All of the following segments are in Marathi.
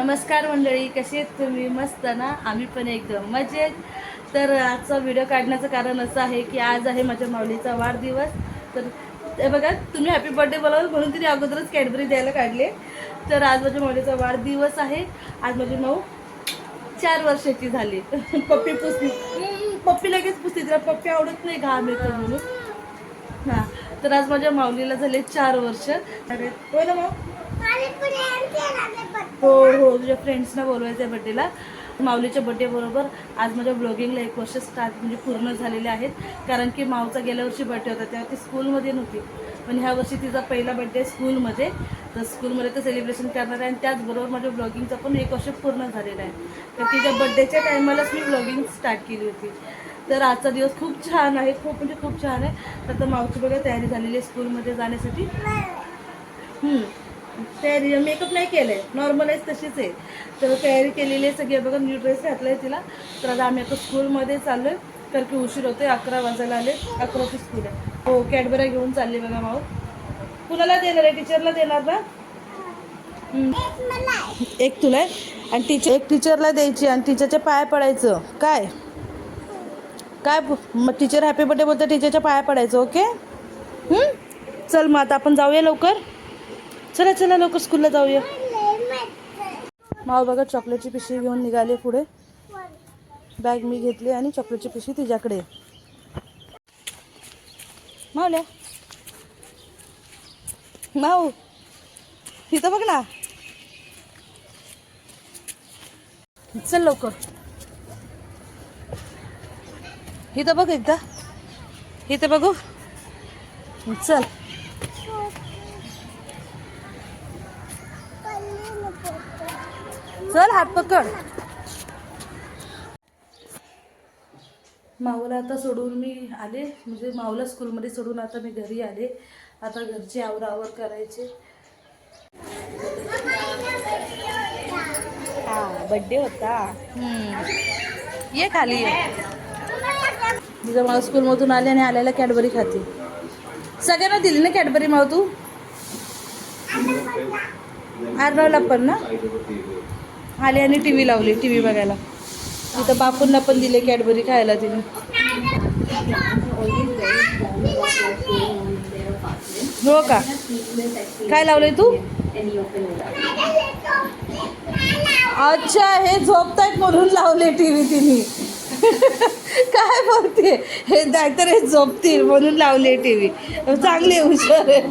नमस्कार मंडळी कसे आहेत तुम्ही? मस्त ना? आम्ही पण एकदम मजेत. तर आजचा व्हिडिओ काढण्याचं कारण असं आहे की आज आहे माझ्या माऊलीचा वाढदिवस. तर ते बघा तुम्ही हॅपी बर्थडे बोलावं म्हणून तिने अगोदरच कॅडबरी द्यायला काढले. तर आज माझ्या माऊलीचा वाढदिवस आहे. आज माझी माऊ चार वर्षाची झाली. पप्पी पुसली. पप्पी लगेच पुसली तिला पप्पी आवडत नाही घाम येतो म्हणून. हां तर आज माझ्या माऊलीला झाले चार वर्ष. अरे होय ना माऊ? हो हो तुझ्या फ्रेंड्सना बोलवायचं आहे बड्डेला माऊलीच्या बड्डेबरोबर आज माझ्या ब्लॉगिंगला एक वर्ष स्टार्ट म्हणजे पूर्ण झालेले आहेत. कारण की माऊचा गेल्या वर्षी बड्डे होता तेव्हा ती स्कूलमध्ये नव्हती. पण ह्या वर्षी तिचा पहिला बड्डे स्कूलमध्ये तर स्कूलमध्ये तर सेलिब्रेशन करणार आहे आणि त्याचबरोबर माझ्या ब्लॉगिंगचा पण एक वर्ष पूर्ण झालेला आहे. तर तिच्या बड्डेच्या टायमालाच मी ब्लॉगिंग स्टार्ट केली होती. तर आजचा दिवस खूप छान आहे खूप म्हणजे खूप छान आहे. तर माऊची बघा तयारी झालेली आहे स्कूलमध्ये जाण्यासाठी. तयारी मेकअप नाही केलंय. नॉर्मलाईज तशीच आहे. तर तयारी केलेली आहे सगळी. बघा न्यू ड्रेस घातलाय तिला. तर आता आम्ही आता स्कूलमध्ये चाललोय. कारण की उशीर होतोय. अकरा वाजायला आले अकराची स्कूल आहे. हो कॅडबऱ्या घेऊन चालली बघा माऊ. कुणाला देणार आहे? टीचरला देणार ना? एक तुला. आहे आणि टीचर एक टीचरला द्यायची आणि टीचरच्या पाया पडायचं. काय? काय मग टीचर हॅपी बर्थडे बोलतं टीचरच्या पाया पडायचं ओके चल मग आता आपण जाऊया लवकर. चला चला लवकर स्कूलला जाऊया. माव बघा चॉकलेटची पिशवी घेऊन निघाले पुढे. बॅग मी घेतली आणि चॉकलेटची पिशवी तिच्याकडे. मावल्या. माऊ इथं बघ ना. चल लवकर. इथं बघ एकदा. इथं बघू. चल. चल हात पकड. माऊला आता सोडून मी आले. म्हणजे माऊला स्कूलमध्ये सोडून आता मी घरी आले. आता घरची आवरावर करायचे. हा बड्डे होता. ये खाली ये. मला स्कूलमधून आले आणि आल्याला कॅडबरी खाते. सगळ्यांना दिली ना कॅडबरी माव तू? आर्नवला पण ना? आले आणि टी व्ही लावली टी व्ही बघायला. तिथं बापूंना पण दिले कॅडबरी खायला तिने. हो का? काय लावलंय तू? अच्छा हे झोपतायत म्हणून लावले टी व्ही तिने. काय बोलते? हे नाहीतर हे झोपतील म्हणून लावले टी व्ही. चांगले हुशार आहे.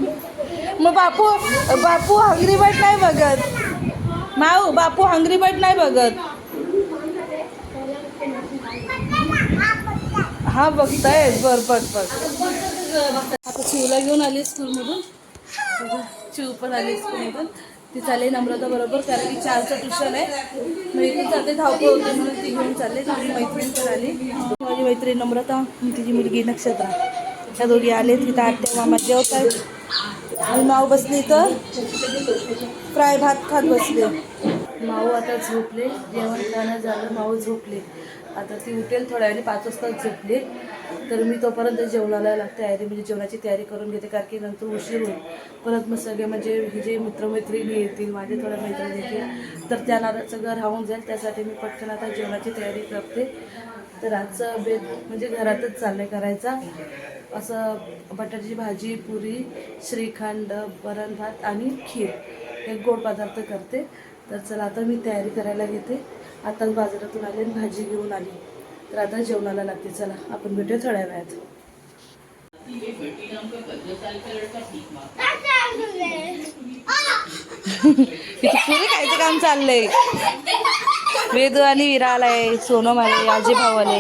मग बापू बापू हंगरी बाई नाही बघत? माऊ बापू हंगरी बर्ड नाही बघत. हा बघताय. बर बघ बघ आता चिवला घेऊन आली स्कूलमधून बघा, चिव पण आली स्कूलमधून ती चालली नम्रता बरोबर कारण की चारचं ट्युशन आहे. मग इथून चालते धावपळ होते म्हणून ती घेऊन चालले. माझी मैत्रीण पण आली. माझी मैत्रीण नम्रता तिची मुलगी नक्षत्रा त्या दोघी आले तिथं आत्या मामा जेवत आहेत आणि माव बसली तर फ्राय भात खात बसले. माऊ आता झोपले. जेवण खाणं झालं माऊ झोपले. आता ती उठेल थोड्या वेळी पाच वाजता झोपली. तर मी तोपर्यंत जेवणाला लाग- तयारी म्हणजे जेवणाची तयारी करून घेते कारण की नंतर उशीर होईल. परत मग सगळे म्हणजे हे जे मित्रमैत्रिणी येतील माझे थोड्या मैत्रिणी येतील तर त्या त्यांना घर राहून जाईल. त्यासाठी मी पटकन आता जेवणाची तयारी करते. तर आजचं बेत म्हणजे घरातच चाललं करायचा. असं बटाट्याची भाजी पुरी श्रीखंड वरण भात आणि खीर हे गोड पदार्थ करते. तर चला आता मी तयारी करायला घेते. आताच बाजारातून आले आणि भाजी घेऊन आली. तर आता जेवणाला लागते. चला आपण भेटूया थोड्या वेळात. काम चाललंय? वेदू आणि विरा आलाय सोनम आले आजी भाऊ आले.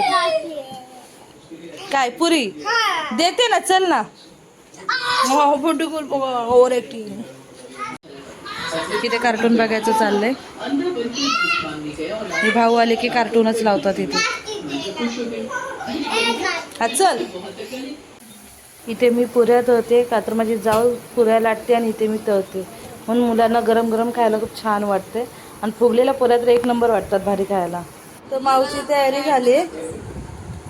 काय पुरी? देते ना चल ना. हो. ओव्हर ऍक्टिंग तिथे कार्टून बघायचं चाललंय. हे भाऊ आले की कार्टूनच लावतात इथे. हा चल. इथे मी पुऱ्या तळते का तर माझी जाऊ पुऱ्या लाटते आणि इथे मी तळते. म्हणून मुलांना गरम गरम खायला खूप छान वाटते. आणि फुगलेल्या पुऱ्या तर एक नंबर वाटतात भारी खायला. तर मावची तयारी झाली.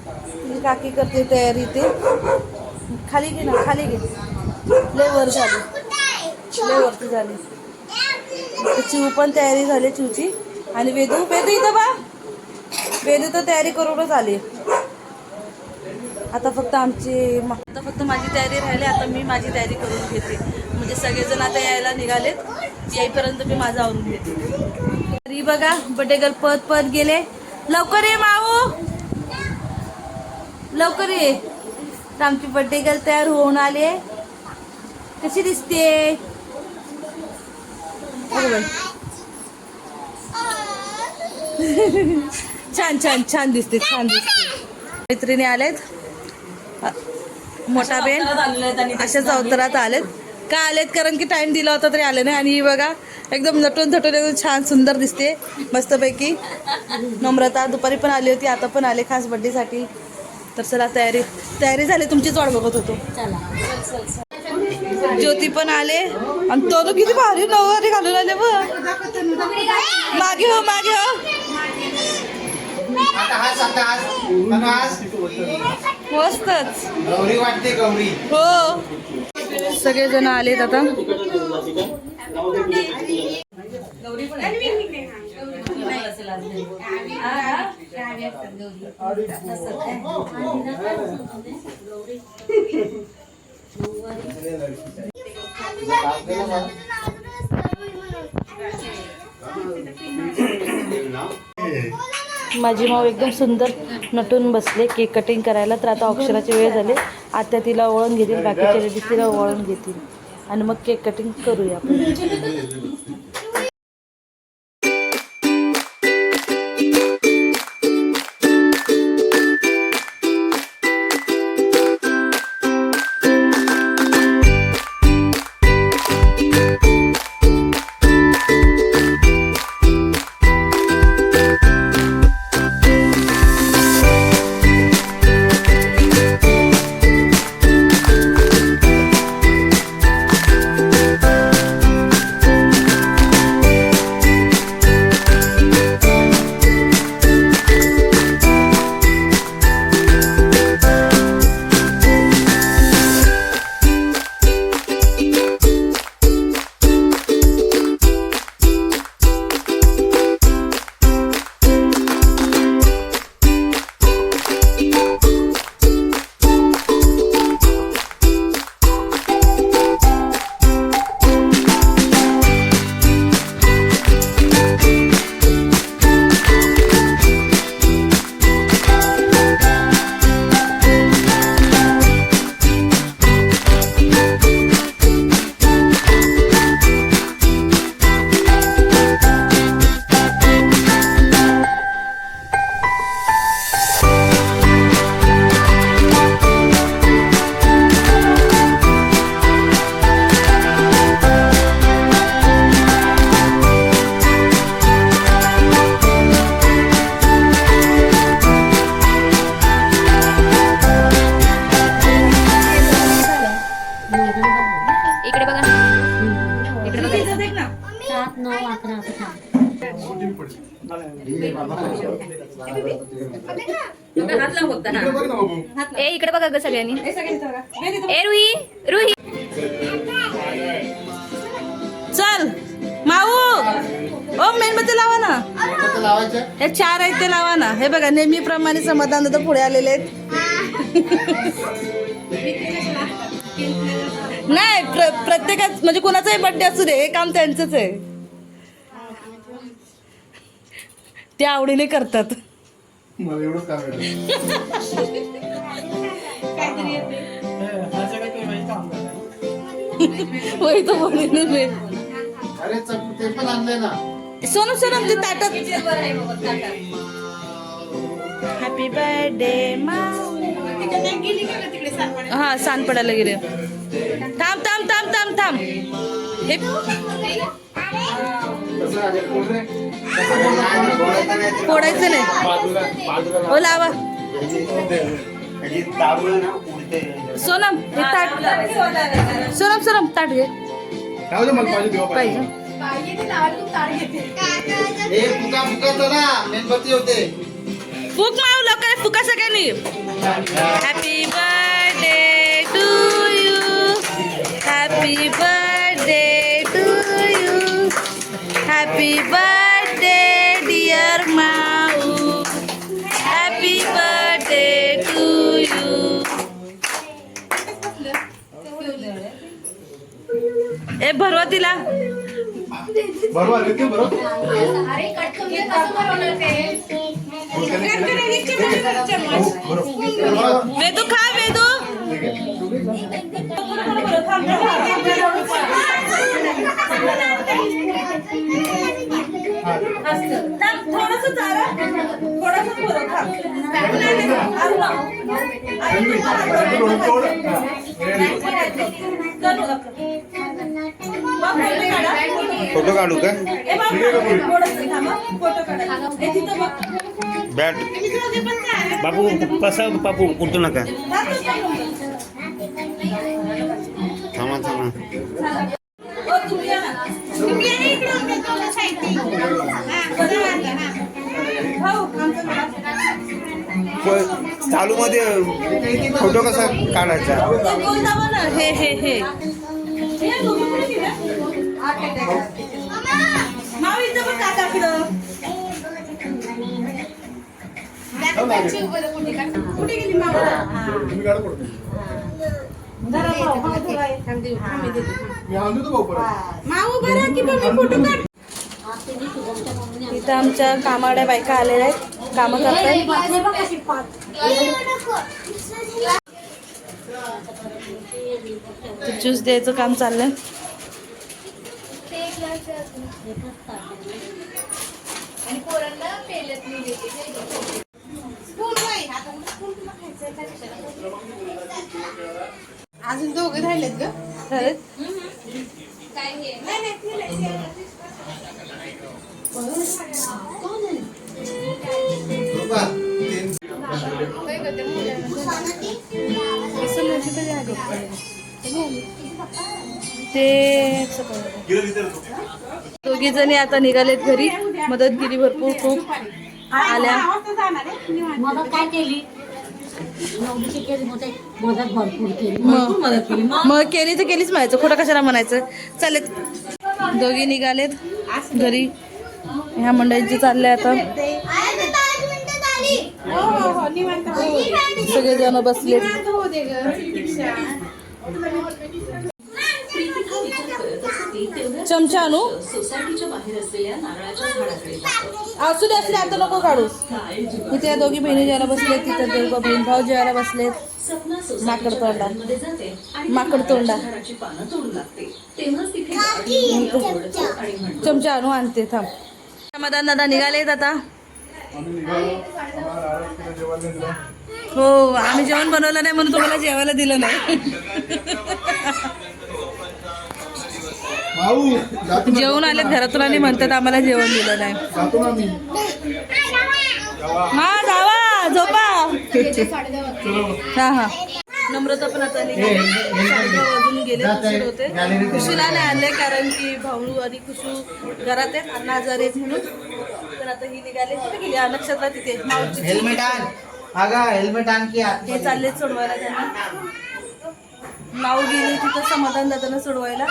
तुझी काकी करते तयारी ते खाली घे ना खाली घे. लय वर झाली. लय वरती झाली. चिव पण तयारी झाली चिवची आणि वेदू वेदू इथं बा. वेदू तर तयारी करूनच आली. आता फक्त आमची आता फक्त माझी तयारी राहिली आता मी माझी तयारी करून घेते. म्हणजे सगळेजण आता यायला निघालेत. येईपर्यंत मी माझं आवरून घेते. तरी बघा बड्डे गर्ल पत पत गेले. लवकर ये माऊ लवकर ये. तर आमची बड्डे गर्ल तयार होऊन आले कशी दिसते छान छान छान दिसते छान दिसते. मैत्रिणी आलेत. मोठा बेन अशाच अवतारात आलेत. का आलेत? कारण की टाइम दिला होता तरी आले नाही. आणि ही बघा एकदम नटून थटून एकदम छान सुंदर दिसते. मस्तपैकी. नम्रता. दुपारी पण आली होती आता पण आले खास बड्डेसाठी तर चला तयारी तयारी झाली. तुमचीच वाट बघत होतो. ज्योती पण आले. आणि तो किती भारी नऊवारी घालून आले बघ. मागे हो मागे हो. मस्तच. गौरी वाटते गौरी. हो. सगळेजण आलेत आता. माझी माऊ एकदम सुंदर नटून बसले केक कटिंग करायला. तर आता अक्षराची वेळ झाली. आता तिला ओळण घेतील बाकीच्या लेडीज तिला ओळण घेतील. आणि मग केक कटिंग करूया आपण. ए इकडे बघा ग सगळ्यांनी. ए रुही रुही. चल माऊ ओ मेणबत्ती लावा ना. हे चार आहेत ते लावा ना. हे बघा नेहमीप्रमाणे समाधान तर पुढे आलेले आहेत. नाही प्र प्रत्येकाच म्हणजे कोणाचाही बर्थडे असू दे हे काम त्यांचंच आहे. ते आवडीने करतात. मला एवढंच काम येतं. होय तो बोलले मी अरे चक- ते पण आणलंय ना. सोनम सोनम ते ताटात. हॅपी बर्थडे हा सांग पडायला गेले. थांब थांब थांब थांब थांब. हे फोडायचं नाही. हो लावा. सोनम हे ताट. सोनम सोनम ताट घे. पाहिजे तेव्हा पाहिजे. हे फुका फुकायचं ना मेणबत्ती होते. फुक माव लवकर happy birthday dear Mau happy birthday to you ए भरवा तिला बरोबर आहे, ते बरोबर. बरोबर. वेदू खा वेदू ठीक आहे. थोडस चारा थोडस पुरव फोटो काढू का? बॅट. बापू कसा बापू? उठू नका. थांबा थांबा. चालू मध्ये फोटो कसा काढायचा हे हे हे माऊ इथं पण काका इकडं. कुठे गेली जरा भाऊ, भाऊ मी आणतो तो परत. माऊ बरं की फोटो काढ. इथं आमच्या कामाड्या बायका आलेल्या आहेत. कामं करतायत. ज्यूस द्यायचं काम चाललंय. रुपा, तीन. असं म्हणजे कधी आले. ते दोघी जणी आता निघालेत घरी. मदत केली भरपूर खूप आल्या. मदत काय केली? नवरीची केली मदत मदत भरपूर केली. मग? मदत केली. मग? केली तर केलीच म्हणायचं. खोटं कशाला म्हणायचं? चालेल. दोघी निघालेत घरी. ह्या मंडळींचे चालले आता. सगळे जण बसलेत चमचा आणू. असू दे असू दे आता नको काढूस. इथे या दोघी बहिणी जेवायला बसलेत तिथे दोघं बहीण भाऊ जेवायला बसलेत. माकड तोंडा माकड तोंडा चमचा आणू आणते थांब. समाधान दादा निघालेत आता. हो आम्ही जेवण बनवलं नाही म्हणून तुम्हाला जेवायला दिलं नाही. जेवून आलेत घरातून आणि म्हणतात आम्हाला जेवण दिलं नाही. हा जावा झोपा. हा हा. नम्रता पण आता वाजून गेले उशीर होते खुशीला नाही आले कारण की भाऊ आणि खुशू घरात आहेत अण्णा आजारी आहेत म्हणून. तर आता ही निघाले कुठे गेली. हा, नक्षत्रा तिथे. हेल्मेट आण. अगा हेल्मेट आण की हे चालले सोडवायला त्यांना. नाव गेली तिथं समाधान दादांना सोडवायला.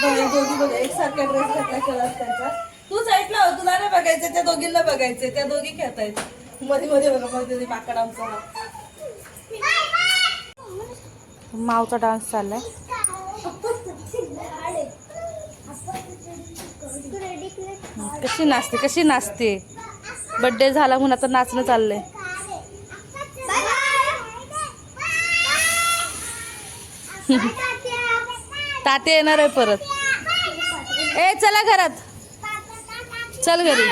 दोघी दोघी बघा एकसारखा ड्रेस घातला कलर त्यांचा. तू साईडला हो तुला नाही बघायचं त्या दोघींना बघायचं त्या दोघी खेळतायत. मध्ये मध्ये बघा मध्ये मध्ये आमचा मावचा डान्स चाललाय. कशी नाचते कशी नाचते? बड्डे झाला म्हणून आता नाचणं चाललंय. ताते येणार आहे परत. ए चला घरात. चल घरी.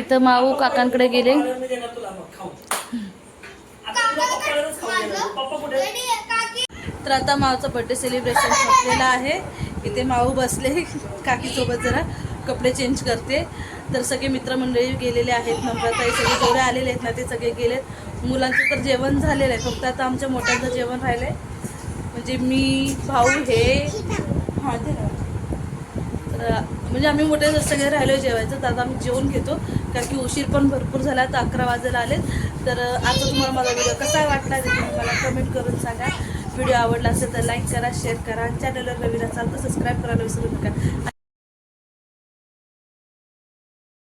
इथं माऊ काकांकडे गेले. तर आता माऊचं बर्थडे सेलिब्रेशन संपलेलं आहे. इथे माऊ बसले. काकीसोबत जरा कपडे चेंज करते. तर सगळे मित्रमंडळी गेलेले आहेत नम्रताई सगळे जेवढे आलेले आहेत ना ते सगळे गेलेत. मुलांचं तर जेवण झालेलं आहे फक्त आता आमच्या मोठ्यांचं जेवण राहिलं आहे म्हणजे मी भाऊ हे हां तर म्हणजे आम्ही मोठे सगळे राहिलो जेवायचं तर आता आम्ही जेवण घेतो. कारण की उशीर पण भरपूर झाला तर अकरा वाजायला आलेत. तर आता तुम्हाला माझा व्हिडिओ कसा वाटला ते तुम्ही मला कमेंट करून सांगा. व्हिडिओ आवडला असेल तर लाईक करा शेअर करा. चॅनलवर नवीन असाल तर सबस्क्राईब करायला विसरू नका.